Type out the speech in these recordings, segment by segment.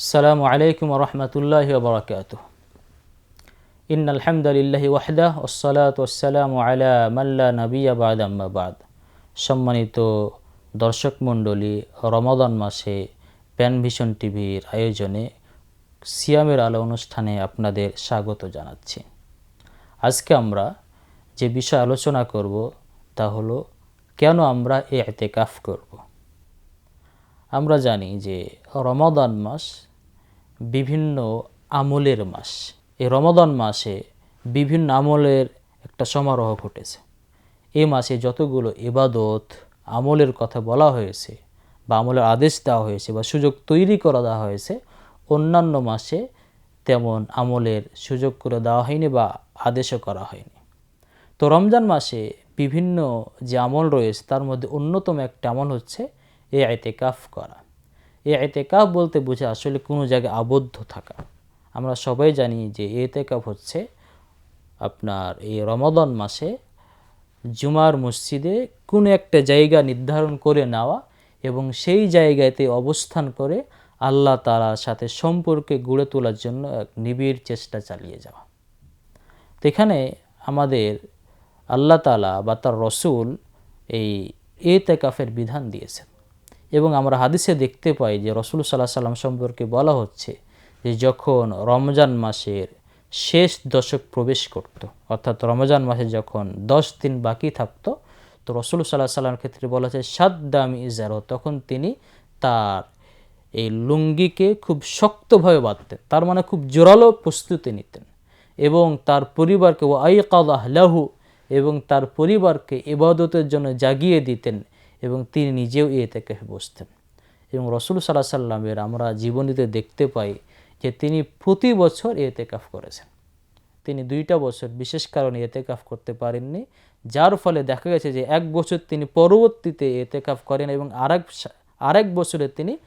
السلام عليكم ورحمة الله وبركاته إن الحمد لله وحده والصلاة والسلام على من لا نبي بعد أما بعد সম্মানিত দর্শক মণ্ডলী রমাদান মাসে প্যানভিশন টিভির আয়োজনে সিয়ামের আলো অনুষ্ঠানে আপনাদের স্বাগত জানাচ্ছি আজকে আমরা যে বিষয় আলোচনা করব তা হলো কেন আমরা এ এতেকাফ করব আমরা জানি যে রমাদান মাস বিভিন্ন আমলের মাস। এই রমাদান মাসে বিভিন্ন আমলের একটা সমারোহ ঘটেছে। এই মাসে যতগুলো ইবাদত আমলের কথা বলা হয়েছে বা আমলের আদেশ দেওয়া হয়েছে বা সুযোগ তৈরি করা দেওয়া হয়েছে, অন্যান্য মাসে তেমন আমলের সুযোগ করে দেওয়া হয়নি বা আদেশও করা হয়নি। তো রমজান মাসে বিভিন্ন যে আমল রয়েছে, তার মধ্যে অন্যতম একটা আমল হচ্ছে এ কাফ করা। এ এতেকাফ বলতে বোঝা আসলে কোনো জায়গায় আবদ্ধ থাকা। আমরা সবাই জানি যে এতেকাফ হচ্ছে আপনার এই রমাদান মাসে জুমার মসজিদে কোনো একটা জায়গা নির্ধারণ করে নেওয়া এবং সেই জায়গাতে অবস্থান করে আল্লাহ তালার সাথে সম্পর্কে গড়ে তোলার জন্য এক নিবিড় চেষ্টা চালিয়ে যাওয়া। তো এখানে আমাদের আল্লাহ তালা বা তার রসুল এই এ তেকাফের বিধান দিয়েছেন। এবং আমরা হাদিসে দেখতে পাই যে রসুল সাল্লাহ সাল্লাম সম্পর্কে বলা হচ্ছে যে যখন রমজান মাসের শেষ দশক প্রবেশ করত, অর্থাৎ রমজান মাসে যখন দশ দিন বাকি থাকতো, তো রসুল সাল্লাহ সাল্লামের ক্ষেত্রে বলা হচ্ছে সাত দামি ইজারো, তখন তিনি তার এই লুঙ্গিকে খুব শক্তভাবে বাঁধতেন, তার মানে খুব জোরালো প্রস্তুতি নিতেন এবং তার পরিবারকে ও আইকাদ আহলাহু এবং তার পরিবারকে ইবাদতের জন্য জাগিয়ে দিতেন এবং তিনি নিজেও এ থেকে বসতেন। এবং রসুল সাল্লাহ সাল্লামের আমরা জীবনীতে দেখতে পাই যে তিনি প্রতি বছর এতেকাফ করেছেন। তিনি দুইটা বছর বিশেষ কারণে এতেকাফ করতে পারেননি, যার ফলে দেখা গেছে যে এক বছর তিনি পরবর্তীতে এতেকাফ করেন এবং আরেক আরেক বছরে তিনি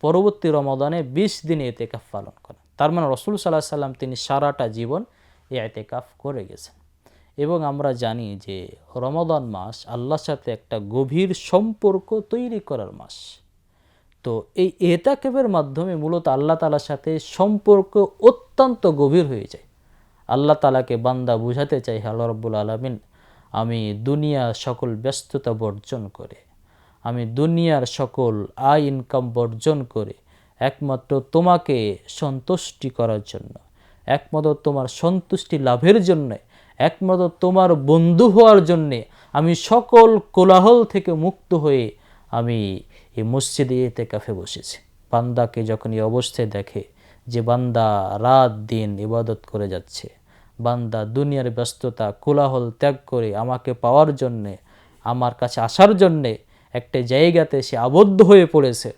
পরবর্তী রমাদানে বিশ দিন এতেকাফ পালন করেন। তার মানে রসুল সাল্লাহ সাল্লাম তিনি সারাটা জীবন এতেকাফ করে গেছেন। এবং আমরা জানি যে রমাদান মাস আল্লাহর সাথে একটা গভীর সম্পর্ক তৈরি করার মাস। তো এই এতাকেবের মাধ্যমে মূলত আল্লাহ তালার সাথে সম্পর্ক অত্যন্ত গভীর হয়ে যায়। আল্লাহ তালাকে বান্দা বুঝাতে চাই আল্লাহ রব্বুল আলমিন, আমি দুনিয়ার সকল ব্যস্ততা বর্জন করে, আমি দুনিয়ার সকল আয় ইনকাম বর্জন করে, একমাত্র তোমাকে সন্তুষ্টি করার জন্য, একমাত্র তোমার সন্তুষ্টি লাভের জন্যে একমাত্র তোমার বন্ধু হওয়ার জন্যে আমি সকল কোলাহল থেকে মুক্ত হয়ে আমি এই মসজিদে এতে কাফে বসেছি। বান্দাকে যখন এই অবস্থায় দেখে যে বান্দা রাত দিন ইবাদত করে যাচ্ছে, বান্দা দুনিয়ার ব্যস্ততা, কোলাহল ত্যাগ করে আমাকে পাওয়ার জন্যে, আমার কাছে আসার জন্যে একটা জায়গাতে সে আবদ্ধ হয়ে পড়েছে,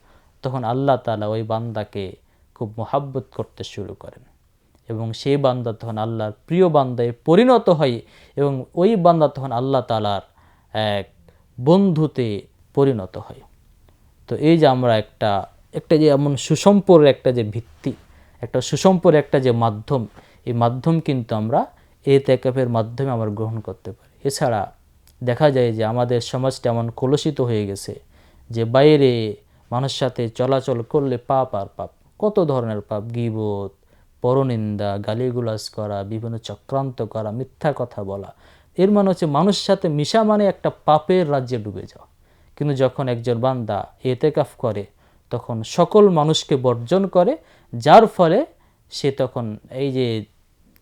তখন আল্লাহ তালা ওই বান্দাকে খুব মোহাব্বত করতে শুরু করেন। এবং সেই বান্দা তখন আল্লাহর প্রিয় বান্দায় পরিণত হয় এবং ওই বান্দা তখন আল্লাহ তালার এক বন্ধুতে পরিণত হয়। তো এই যে আমরা একটা একটা যে এমন সুসম্পরের একটা যে ভিত্তি, একটা সুসম্পরের একটা যে মাধ্যম, এই মাধ্যম কিন্তু আমরা এই তেকাপের মাধ্যমে আমরা গ্রহণ করতে পারি। এছাড়া দেখা যায় যে আমাদের সমাজটা এমন কলুষিত হয়ে গেছে যে বাইরে মানুষের সাথে চলাচল করলে পাপ আর পাপ, কত ধরনের পাপ? গিবোধ পরনিন্দা গালিগুলাস করা, বিভিন্ন চক্রান্ত করা, মিথ্যা কথা বলা। এর মানে হচ্ছে মানুষের সাথে মিশা মানে একটা পাপের রাজ্যে ডুবে যাওয়া। কিন্তু যখন একজন বান্দা এতেকাফ করে, তখন সকল মানুষকে বর্জন করে, যার ফলে সে তখন এই যে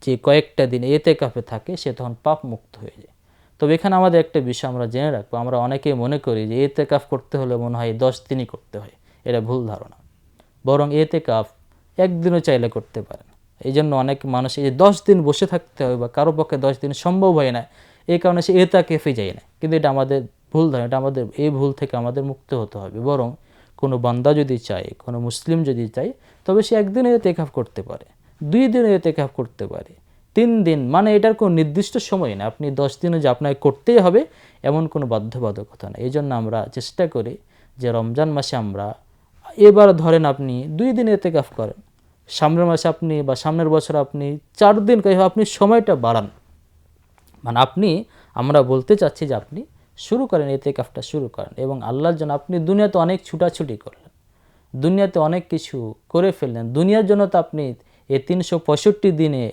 যে কয়েকটা দিন এতেকাফে থাকে, সে তখন পাপ মুক্ত হয়ে যায়। তবে এখানে আমাদের একটা বিষয় আমরা জেনে রাখব। আমরা অনেকেই মনে করি যে এতেকাফ করতে হলে মনে হয় দশ দিনই করতে হয়। এটা ভুল ধারণা। বরং এতেকাফ একদিনও চাইলে করতে পারেন। এই জন্য অনেক মানুষ এই যে দশ দিন বসে থাকতে হবে বা কারও পক্ষে দশ দিন সম্ভব হয় না, এই কারণে সে এতা কেফে যায় না। কিন্তু এটা আমাদের ভুল ধারণা এটা আমাদের, এই ভুল থেকে আমাদের মুক্ত হতে হবে। বরং কোনো বান্দা যদি চায়, কোনো মুসলিম যদি চায়, তবে সে একদিনে এতেকাফ করতে পারে, দুই দিনে এতেকাফ করতে পারে, তিন দিন। মানে এটার কোনো নির্দিষ্ট সময় না। আপনি দশ দিনে যে আপনাকে করতেই হবে, এমন কোনো বাধ্যবাধকতা না। এই জন্য আমরা চেষ্টা করি যে রমজান মাসে আমরা, এবার ধরেন আপনি দুই দিন এতেকাফ করেন সামনের মাসে আপনি বা সামনের বছর আপনি চার দিন আপনি সময়টা বাড়ান। মানে আপনি, আমরা বলতে চাচ্ছি যে আপনি শুরু করেন এতে কাফটা শুরু করেন এবং আল্লাহর জন্য আপনি দুনিয়াতে অনেক ছুটাছুটি করলেন, দুনিয়াতে অনেক কিছু করে ফেললেন, দুনিয়ার জন্য তো আপনি এই তিনশো পঁয়ষট্টি দিনে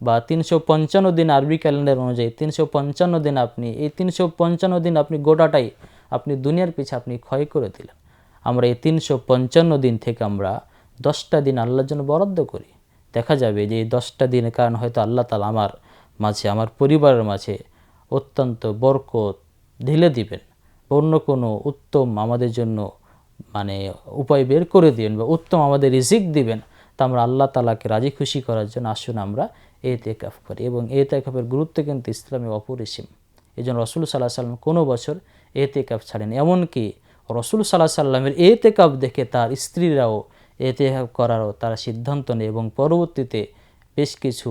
বা তিনশো পঞ্চান্ন দিন আরবি ক্যালেন্ডার অনুযায়ী তিনশো পঞ্চান্ন দিন আপনি, এই তিনশো পঞ্চান্ন দিন আপনি গোটাটাই আপনি দুনিয়ার পিছে আপনি ক্ষয় করে দিলেন। আমরা এই তিনশো পঞ্চান্ন দিন থেকে আমরা দশটা দিন আল্লাহর জন্য বরাদ্দ করি। দেখা যাবে যে এই দশটা দিনের কারণ হয়তো আল্লাহ তালা আমার মাঝে, আমার পরিবারের মাঝে অত্যন্ত বরকত ঢেলে দিবেন অন্য কোনো উত্তম আমাদের জন্য মানে উপায় বের করে দিবেন বা উত্তম আমাদের রিজিক দিবেন, তা আমরা আল্লাহ তালাকে রাজি খুশি করার জন্য আসুন আমরা এ তেকাফ করি এবং এ তেকাফের গুরুত্ব কিন্তু ইসলামে অপরিসীম। এই জন্য রসুল সাল্লাহ সাল্লাম কোনো বছর এ তেকাফ ছাড়েন এমনকি রসুল সাল্লাহ সাল্লামের এ তেকাফ দেখে তার স্ত্রীরাও এ তেকাফ করারও তারা সিদ্ধান্ত নেয় এবং পরবর্তীতে বেশ কিছু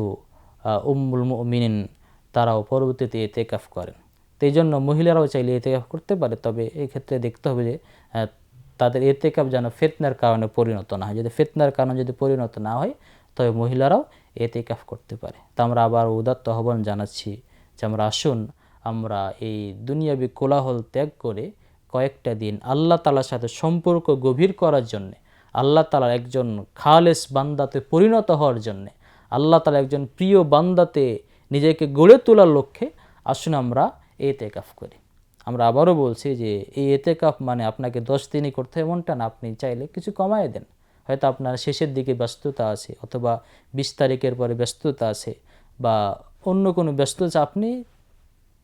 উম্মুল মিনিন তারাও পরবর্তীতে এ তেকাফ করেন। তো এই জন্য মহিলারাও চাইলে এ তেকাফ করতে পারে, তবে এই ক্ষেত্রে দেখতে হবে যে তাদের এ তেকাফ যেন ফেতনার কারণে পরিণত না হয়। যদি ফেতনার কারণে যদি পরিণত না হয়, তবে মহিলারাও এ তেকাফ করতে পারে। তা আমরা আবার উদাত্ত আহ্বান জানাচ্ছি যে আমরা আসুন, আমরা এই দুনিয়াবি কোলাহল ত্যাগ করে কয়েকটা দিন আল্লাহ তালার সাথে সম্পর্ক গভীর করার জন্যে আল্লাহ তালার একজন খালেস বান্দাতে পরিণত হওয়ার জন্যে, আল্লাহ তালা একজন প্রিয় বান্দাতে নিজেকে গড়ে তোলার লক্ষ্যে আসুন আমরা এ তেকাফ করি। আমরা আবারও বলছি যে এই এতেকাফ মানে আপনাকে দশ দিনই করতে এমনটা না, আপনি চাইলে কিছু কমায় দেন। হয়তো আপনার শেষের দিকে ব্যস্ততা আছে অথবা বিশ তারিখের পরে ব্যস্ততা আছে বা অন্য কোনো ব্যস্ততা আপনি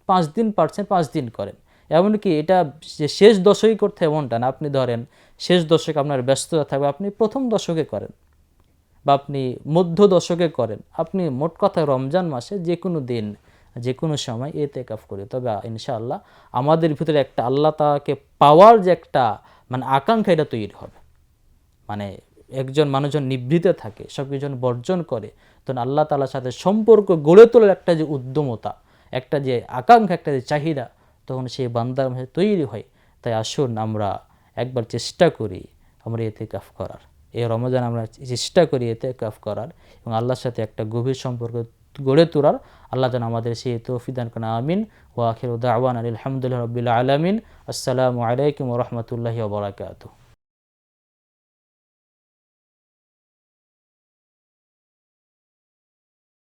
পাঁচ দিন পারছেন, পাঁচ দিন করেন। এমনকি এটা যে শেষ দশকই করতে এমনটা না। আপনি ধরেন, শেষ দশকে আপনার ব্যস্ততা থাকবে, আপনি প্রথম দশকে করেন বা আপনি মধ্য দশকে করেন, আপনি মোট কথা রমজান মাসে যে কোনো দিন, যে কোনো সময় এতে কাফ করি তবে ইনশাআল্লাহ আমাদের ভিতরে একটা আল্লাহ তাকে পাওয়ার যে একটা মানে আকাঙ্ক্ষা এটা তৈরি হবে। মানে একজন মানুষজন নিবৃতে থাকে সব কিছু যখন বর্জন করে, তখন আল্লাহ তালার সাথে সম্পর্ক গড়ে তোলার একটা যে উদ্যমতা, একটা যে আকাঙ্ক্ষা, একটা যে চাহিদা তখন সেই বান্দার মাঝে তৈরি হয়। তাই আসুন আমরা একবার চেষ্টা করি আমরা এতে কাফ করার। এই রমজান আমরা চেষ্টা করি এতে কাফ করার এবং আল্লাহর সাথে একটা গভীর সম্পর্ক গড়ে তোলার। আল্লাহ যেন আমাদের সেই তৌফিদান করেন। আমিন। ওয়াখির দাওয়ান আলহামদুলিল্লাহ রবিল আলমিন। আসসালামু আলাইকুম রহমতুল্লাহ ওবরাকাতু